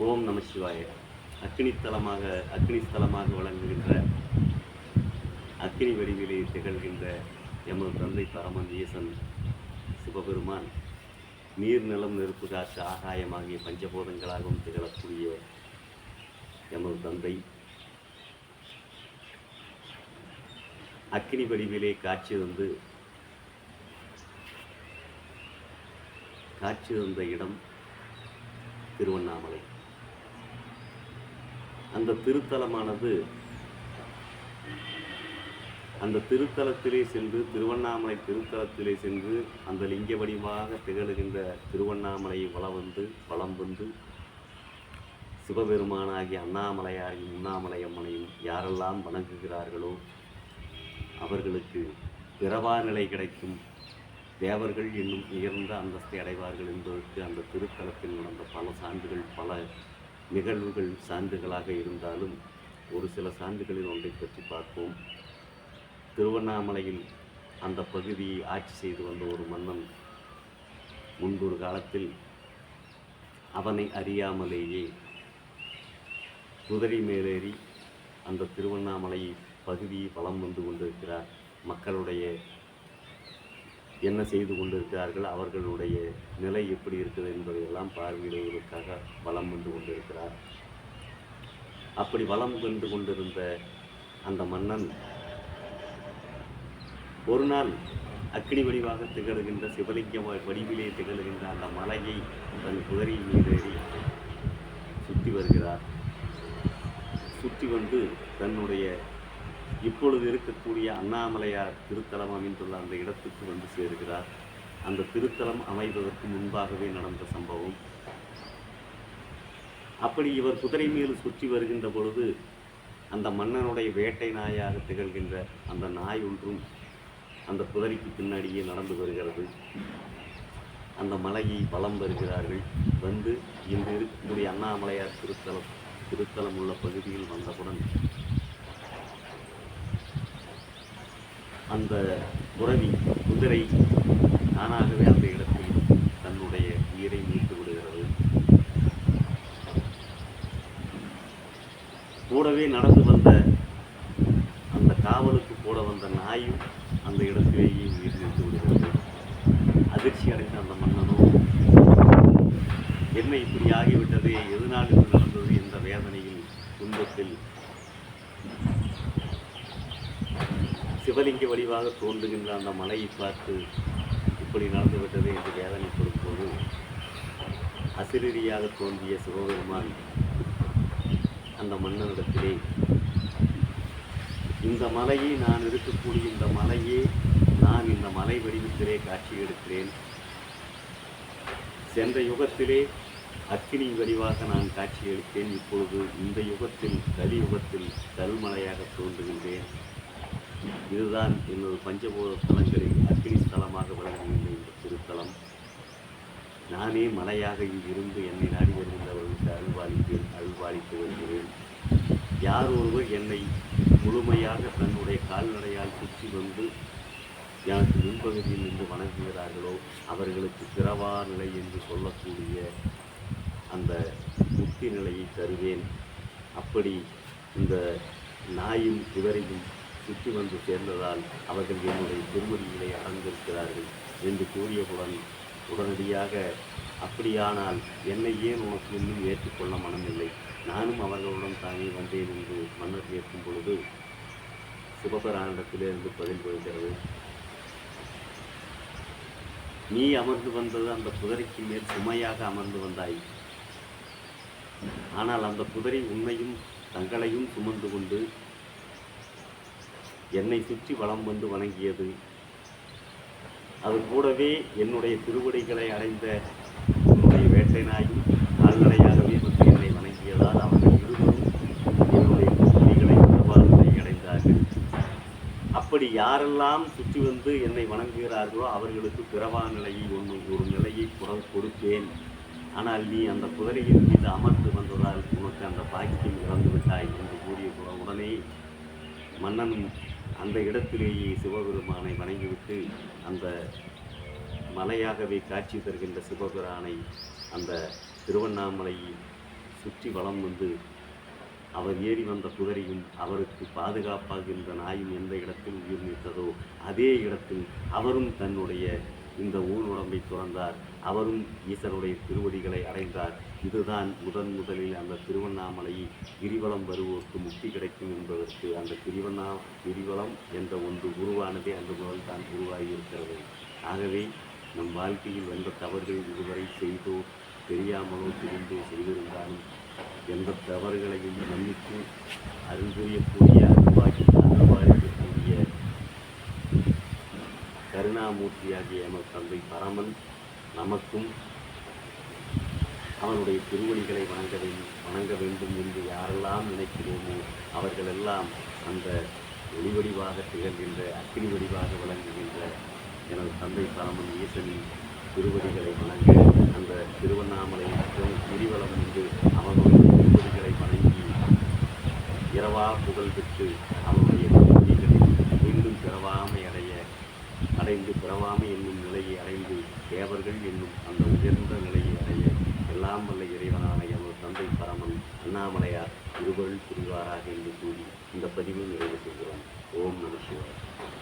ஓம் நம சிவாய. அக்னித்தலமாக அக்னிஸ்தலமாக வழங்குகின்ற அக்னி வடிவிலே திகழ்கின்ற எமது தந்தை பரமன் ஈசன் சிவபெருமான் நீர் நிலம் நெருப்பு காற்று ஆகாயமாகிய பஞ்சபூதங்களாகவும் திகழக்கூடிய எமது தந்தை. அக்னி வடிவிலே காட்சி வந்து காட்சி தந்த இடம் திருவண்ணாமலை. அந்த திருத்தலமானது அந்த திருத்தலத்திலே சென்று திருவண்ணாமலை திருத்தலத்திலே சென்று அந்த லிங்க வடிவாக திகழுகின்ற திருவண்ணாமலையை வலம் வந்து வளம் வந்து சிவபெருமானாகிய அண்ணாமலையாரையும் உண்ணாமலை அம்மனையும் யாரெல்லாம் வணங்குகிறார்களோ அவர்களுக்கு பிறவா நிலை கிடைக்கும். தேவர்கள் என்னும் உயர்ந்த அந்தஸ்தை அடைவார்கள் என்பதற்கு அந்த திருத்தலத்தில் நடந்த பல சான்றுகள் பல நிகழ்வுகள் சான்றுகளாக இருந்தாலும் ஒரு சில சான்றுகளில் ஒன்றை பற்றி பார்ப்போம். திருவண்ணாமலையில் அந்த பகுதியை ஆட்சி செய்து வந்த ஒரு மன்னன் முன்பொரு காலத்தில் அவனை அறியாமலேயே குதிரை மேலேறி அந்த திருவண்ணாமலை பகுதியை வலம் வந்து கொண்டிருக்கிறார். மக்களுடைய என்ன செய்து கொண்டிருக்கிறார்கள் அவர்களுடைய நிலை எப்படி இருக்குது என்பதையெல்லாம் பார்வையிடுவதற்காக வலம் வந்து கொண்டிருக்கிறார். அப்படி வலம் வந்து கொண்டிருந்த அந்த மன்னன் ஒரு நாள் அக்னி வடிவாக திகழ்கின்ற சிவலிங்க வடிவிலே திகழ்கின்ற அந்த மலையை தன் குதிரை மீதேறி சுற்றி வருகிறார். சுற்றி வந்து தன்னுடைய இப்பொழுது இருக்கக்கூடிய அண்ணாமலையார் திருத்தலம் அமைந்துள்ள அந்த இடத்துக்கு வந்து சேருகிறார். அந்த திருத்தலம் அமைவதற்கு முன்பாகவே நடந்த சம்பவம். அப்படி இவர் குதிரை மேல் சுற்றி வருகின்ற பொழுது அந்த மன்னனுடைய வேட்டை நாயாக திகழ்கின்ற அந்த நாய் ஒன்றும் அந்த குதிரைக்கு பின்னாடியே நடந்து வருகிறது. அந்த மலையை வலம் வருகிறார்கள். வந்து இன்று இருக்கக்கூடிய அண்ணாமலையார் திருத்தலம் திருத்தலம் உள்ள பகுதியில் வந்தவுடன் அந்த துறவி குதிரை தானாகவே அந்த இடத்தில் தன்னுடைய உயிரை மீட்டு விடுகிறது. கூடவே நடந்து வந்த அந்த காவலுக்கு கூட வந்த நாயும் அந்த இடத்திலேயே உயிர் நீத்து விடுகிறது. அதிர்ச்சி அடைந்த அந்த மன்னனும் என்ன இப்படி ஆகிவிட்டது? எதனால் இது நடந்தது? என்ற வேதனையில் துன்பத்தில் சிவலிங்க வடிவாக தோன்றுகின்ற அந்த மலையை பார்த்து இப்படி நடந்துவிட்டது என்று வேதனைப்படும் போது அசிரியாக தோன்றிய சிவபெருமான் அந்த மன்னனிடத்திலே இந்த மலையை நான் இருக்கக்கூடிய இந்த மலையே நான் இந்த மலை வடிவத்திலே காட்சி எடுக்கிறேன். சென்ற யுகத்திலே அக்னி வடிவாக நான் காட்சி எடுத்தேன். இப்பொழுது இந்த யுகத்தில் கலியுகத்தில் கல்மலையாக தோன்றுகின்றேன். இதுதான் என்னது பஞ்சபூத ஸ்தலங்களில் அக்னி ஸ்தலமாக விளங்குகின்ற இந்த திருத்தலம். நானே மலையாக இருந்து என்னை நாடி வருகின்றவர்களுக்கு அருள்வாளிப்பேன் அருள்வாளித்து வருகிறேன். யார் ஒருவர் என்னை முழுமையாக தன்னுடைய கால்நடையால் சுற்றி வந்து எனக்கு முன்பகுதியில் நின்று வணங்குகிறார்களோ அவர்களுக்கு பிறவா நிலை என்று சொல்லக்கூடிய அந்த முக்தி நிலையை தருவேன். அப்படி இந்த நாயும் குதிரையும் சுற்றி வந்து சேர்ந்ததால் அவர்கள் என்னுடைய திருமதிகளை அடர்ந்திருக்கிறார்கள் என்று கூறியவுடன் உடனடியாக அப்படியானால் என்னை ஏன் உனக்கு இன்னும் ஏற்றுக்கொள்ள மனமில்லை? நானும் அவர்களுடன் தானே வந்தேன் என்று மன்னர் கேட்கும் பொழுது சிவபெரானிடத்திலிருந்து பதில் வருகிறது நீ அமர்ந்து வந்தது அந்த குதிரைக்கு மேல் சுமையாக அமர்ந்து வந்தாய். ஆனால் அந்த குதிரை உன்னையும் தங்களையும் சுமந்து கொண்டு என்னை சுற்றி வளம் வந்து வணங்கியது. அது கூடவே என்னுடைய திருவடிகளை அடைந்த என்னுடைய வேட்டை நாயும் கால்நடையாகவே வந்து என்னை வணங்கியதால் அவர்கள் இருவரும் என்னுடைய திருவடிகளை பெருவாழ்வை அடைந்தார்கள். அப்படி யாரெல்லாம் சுற்றி வந்து என்னை வணங்குகிறார்களோ அவர்களுக்கு பிறவா நிலையை ஒன்று ஒரு நிலையை குரல் கொடுப்பேன் ஆனால் நீ அந்த குதிரையின் மீது அமர்ந்து வந்ததால் உனக்கு அந்த பாக்கியம் இறந்து விட்டாய் என்று கூறிய உடனே மன்னனும் அந்த இடத்திலேயே சிவபெருமானை வணங்கிவிட்டு அந்த மலையாகவே காட்சி தருகின்ற சிவபெருமானை அந்த திருவண்ணாமலையை சுற்றி வலம் வந்து அவர் ஏறி வந்த குதிரையும் அவருக்கு பாதுகாப்பாக இருந்த நாயும் எந்த இடத்தில் உயிர் நீத்ததோ அதே இடத்தில் அவரும் தன்னுடைய இந்த ஊர் உடம்பை துறந்தார். அவரும் ஈசனுடைய திருவடிகளை அடைந்தார். இதுதான் முதன் முதலில் அந்த திருவண்ணாமலை கிரிவலம் வருவோருக்கு முக்தி கிடைக்கும் என்பதற்கு அந்த திருவண்ணா கிரிவலம் என்ற ஒன்று உருவானதே அந்த முதல் தான் உருவாகி இருக்கிறது ஆகவே நம் வாழ்க்கையில் வந்த தவறுகள் இதுவரை செய்தோ தெரியாமலோ தெரிந்தோ செய்திருந்தாலும் எந்த தவறுகளையும் மன்னித்து அருள் புரியக்கூடிய கருணாமூர்த்தியாகிய எமது தந்தை பரமன் நமக்கும் அவனுடைய திருவடிகளை வணங்க வேண்டும் வணங்க வேண்டும் என்று யாரெல்லாம் நினைக்கிறோமோ அவர்களெல்லாம் அந்த ஒளிவடிவாக திகழ்கின்ற அக்னி வடிவாக விளங்குகின்ற எனது தந்தை பரமன் ஈசனின் திருவடிகளை வணங்க அந்த திருவண்ணாமலை கிரிவலம் என்று அவனுடைய திருவடிகளை வணங்கி இரவா புகழ் பெற்று அவனுடைய திருவடிகளில் மீண்டும் பிறவாமை அடைந்து பிறவாமை என்னும் நிலையை அடைந்து தேவர்கள் என்னும் அந்த உயர்ந்த நிலையை அடைய எல்லாம் வல்ல இறைவனான எமது தந்தை பரமன் அண்ணாமலையார் இருவருள் புரிவாராக என்று கூறி இந்த பதிவை நிறைவு செய்கிறோம். ஓம் நம சிவாய்.